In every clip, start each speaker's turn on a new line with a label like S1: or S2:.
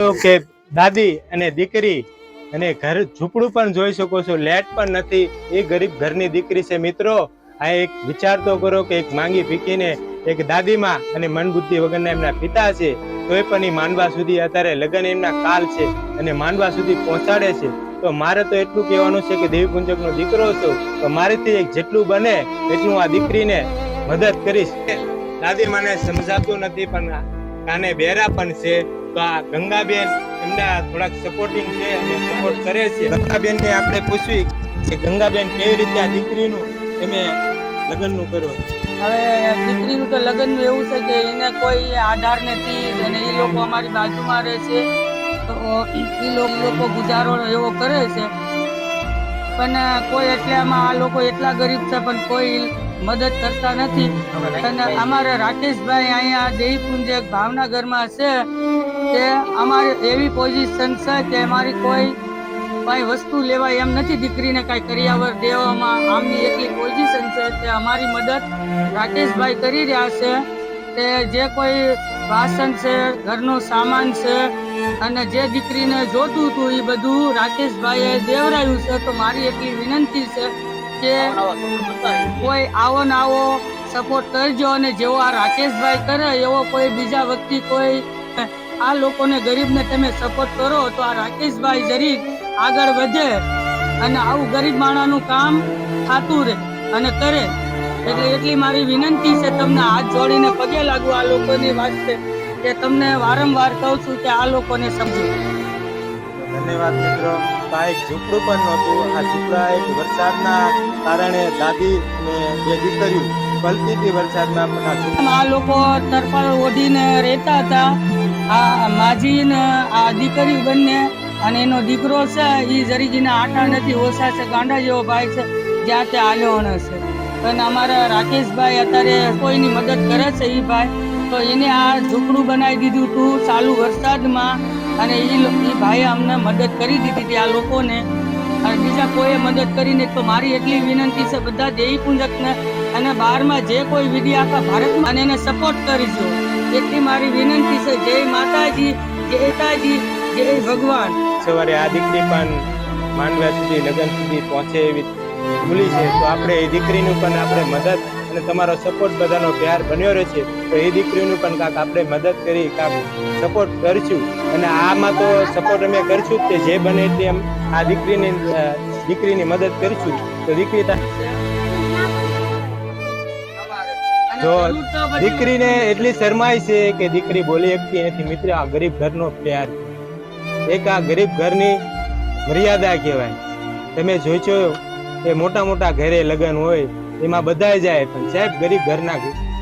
S1: કે દાદી અને દીકરી અને ઘર ઝૂંપડું પણ જોઈ શકો છો, લેટ પણ નથી. એ ગરીબ ઘરની દીકરી છે મિત્રો. આ એક વિચાર તો કરો કે એક માંગી ભીખીને એક દાદીમાં અને મન બુદ્ધિ વગરના એમના પિતા છે, તોય પણ એ માંડવા સુધી અત્યારે લગ્ન એમના કાલ છે અને માંડવા સુધી પહોંચાડે છે. તો મારે તો એટલું કહેવાનું છે કે દેવી પુંજકનો દીકરો છું તો મારેથી એક જેટલું બને એટલું આ દીકરીને મદદ કરીશ. દાદી મને સમજાતું નથી પણ કાને બેરા પણ છે. તો આ ગંગાબેન એમના થોડાક સપોર્ટિંગ છે અને સપોર્ટ કરે છે. ગંગાબેન ને આપણે પૂછવી કે ગંગાબેન કેવી રીતે આ દીકરીનું તમે લગ્નનું કરો?
S2: હવે દીકરીનું તો લગ્નનું એવું છે કે એને કોઈ આધાર નથી અને એ લોકો અમારી બાજુમાં રહે છે. તો એ લોકો ગુજારો એવો કરે છે. પણ કોઈ એટલે આમાં આ લોકો એટલા ગરીબ છે, પણ કોઈ મદદ કરતા નથી. અને અમારે રાકેશભાઈ અહીંયા દેવીપુંજ એક ભાવનગરમાં છે કે અમારે એવી પોઝિશન છે કે અમારી કોઈ કઈ વસ્તુ લેવાય એમ નથી દીકરીને કઈ કરિયાવર દેવામાં. આમની એટલી પોઝિશન છે કે અમારી મદદ રાકેશભાઈ કરી રહ્યા છે. તે જે કોઈ વાસણ છે, ઘરનો સામાન છે અને જે દીકરીને જોતું હતું એ બધું રાકેશભાઈએ દેવરાયું છે, તો મારી એટલી વિનંતી છે કે કોઈ આવો ને આવો સપોર્ટ કરજો અને જેવો આ રાકેશભાઈ કરે, એવો કોઈ બીજા વ્યક્તિ કોઈ, આ લોકોને ગરીબને તમે સપોર્ટ કરો, તો આ રાકેશભાઈ જરી આગળ વધે અને આવું ગરીબ માણસનું કામ થતું રહે અને કરે. એટલે એટલી મારી વિનંતી છે તમને હાથ જોડીને પગે લાગુ આ લોકોની વાત છે કે તમને વારંવાર કહું છું કે આ લોકોને સમજો.
S1: ધન્યવાદ મિત્રો. આ એક ઝૂંપડું પણ નહોતું. આ ઝૂંપડા એક વરસાદના કારણે દાદી ને બે દીકરીઓ પલતી હતી વરસાદમાં પણ આ
S2: લોકો તરફળ ઓઢીને રહેતા હતા. આ માજી ને આ દીકરી બંને અને એનો દીકરો છે એ જરીજીના આટા નથી ઓછા છે ગાંડા જેવો ભાઈ છે જ્યાં તે આલ્યો છે. અને અમારા રાકેશભાઈ અત્યારે કોઈની મદદ કરે છે એ ભાઈ. તો એને આ ઝૂંપડું બનાવી દીધું હતું ચાલુ વરસાદમાં અને એ ભાઈએ અમને મદદ કરી દીધી હતી આ લોકોને. અને બીજા કોઈએ મદદ કરીને તો મારી એટલી વિનંતી છે બધા દેવી પૂંજકને અને બહારમાં જે કોઈ વિધિ આખા ભારતમાં અને એને સપોર્ટ કરીજો. એટલી મારી વિનંતી છે જય માતાજી, જય જય ભગવાન.
S1: સવારે આ દીકરી પણ માંડવા સુધી, લગ્ન સુધી પહોંચે એવી ભૂલી છે તો આપણે એ દીકરીનું પણ આપણે મદદ અને તમારો સપોર્ટ બધાનો પ્યાર બન્યો રહે છે તો એ દીકરીનું પણ કાંક આપણે મદદ કરી કાંક સપોર્ટ કરશું. અને આમાં તો સપોર્ટ અમે કરશું જ તે જે બને એટલી એમ આ દીકરીની દીકરીની મદદ કરીશું. તો દીકરી તા- દીકરીને એટલી શરમાય છે કે દીકરી બોલી શકતી નથી. મિત્ર આ ગરીબ ઘરનો પ્યાર એક આ ગરીબ ઘરની મર્યાદા કહેવાય. તમે જોઈશો એ મોટા મોટા ઘરે લગ્ન હોય, એમાં બધાય જાય, પણ સાહેબ, ગરીબ ઘરના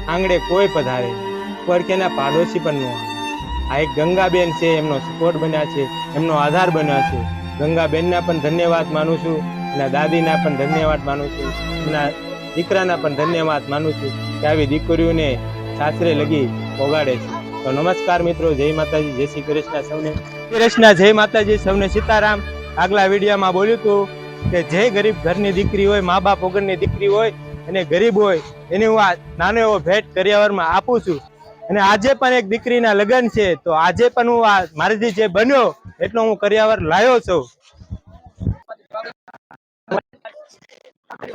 S1: આંગણે કોઈ પધારે પડખેના પાડોશી પણ ન આ એક ગંગાબેન છે, એમનો સપોર્ટ બન્યા છે, એમનો આધાર બન્યા છે. ગંગાબેનના પણ ધન્યવાદ માનું છું, એના દાદીના પણ ધન્યવાદ માનું છું, એના દીકરાના પણ ધન્યવાદ માનું છું કે આવી દીકરીઓને સાસરે લગી પોગાડે છે. તો નમસ્કાર મિત્રો, જય માતાજી, જય શ્રી કૃષ્ણ સૌને. કૃષ્ણ, જય માતાજી, સૌને સીતારામ. આગલા વિડીયોમાં બોલ્યું હતું કે જે ગરીબ ઘરની દીકરી હોય, મા બાપ વગરની દીકરી હોય અને ગરીબ હોય, એને હું આ નાનો એવો ભેટ કરિયાવરમાં આપું છું. અને આજે પણ એક દીકરીના લગ્ન છે, તો આજે પણ હું આ મારાથી જે બન્યો, એટલો હું કરિયાવર લાવ્યો છું.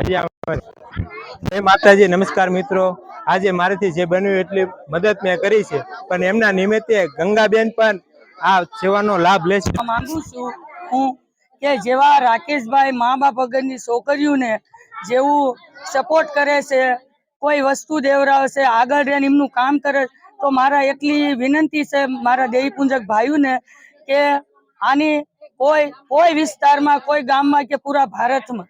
S1: જય માતાજી, નમસ્કાર મિત્રો. આજે મારાથી જે બન્યું એટલી મદદ મેં કરી છે. પણ એમના નિમિત્તે ગંગાબેન પણ આ સેવાનો લાભ લેશે
S2: માંગુ છું, હું કે જેવા રાકેશભાઈ મા બાપ વગરની છોકરીઓને જેવું સપોર્ટ કરે છે, કોઈ વસ્તુ દેવરાવશે, આગળ રહીને એમનું કામ કરે, તો મારા એટલી વિનંતી છે મારા દેવીપુંજક ભાઈઓને કે આની કોઈ કોઈ વિસ્તારમાં, કોઈ ગામમાં કે પૂરા ભારતમાં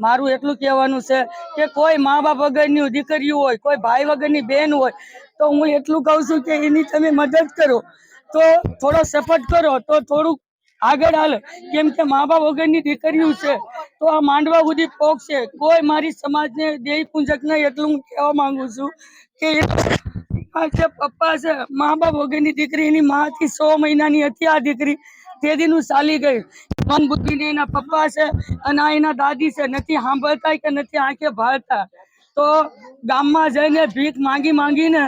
S2: મારું એટલું કહેવાનું છે કે કોઈ મા બાપ વગરની દીકરીઓ હોય, કોઈ ભાઈ વગરની બેન હોય, તો હું એટલું કહું છું કે એની તમે મદદ કરો, તો થોડો સપોર્ટ કરો, તો થોડુંક આગળ હાલે, કેમ કે મા બાપ વગરની દીકરીઓ છે, તો આ માંડવા સુધી છે કોઈ મારી સમાજને દેહ પૂંજક નહીં એટલું હું કહેવા માંગુ છું કે જે પપ્પા છે મા બાપ વગરની દીકરી, એની મા હતી સો મહિનાની હતી આ દીકરી, તે દીનું ચાલી ગઈ મન બુદ્ધિ ને એના પપ્પા છે અને આ એના દાદી છે, નથી સાંભળતા કે નથી આંખે ભાળતા. તો ગામમાં જઈને ભીખ માંગી માંગીને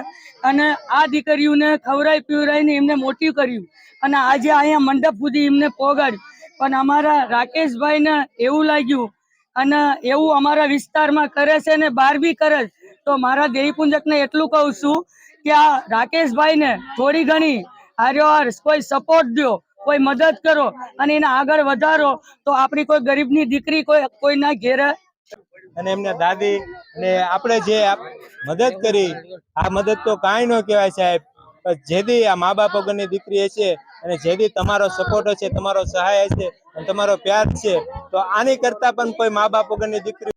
S2: અને આ દીકરીઓને ખવરાઈ પીવરાઈને એમને મોટી કર્યું. અને આજે અહીંયા મંડપ સુધી એમને પહોંચાડ્યું પણ અમારા રાકેશભાઈને એવું લાગ્યું, અને એવું અમારા વિસ્તારમાં કરે છે ને બાર બી કરે છે, તો મારા દેહીપુંજકને એટલું કહું છું કે આ રાકેશભાઈને થોડી ઘણી હાર્યોહાર કોઈ સપોર્ટ દો, કોઈ મદદ કરો અને એને આગળ વધારો. તો આપણી કોઈ ગરીબની દીકરી કોઈ, કોઈના ઘેરે
S1: અને એમના દાદી ને આપણે જે મદદ કરી, આ મદદ તો કાંઈ ન કહેવાય સાહેબ જેદી આ મા બાપ વગરની દીકરી હશે અને જેદી તમારો સપોર્ટ હશે, તમારો સહાય હશે અને તમારો પ્યાર છે તો આની કરતા પણ કોઈ મા બાપ વગરની દીકરી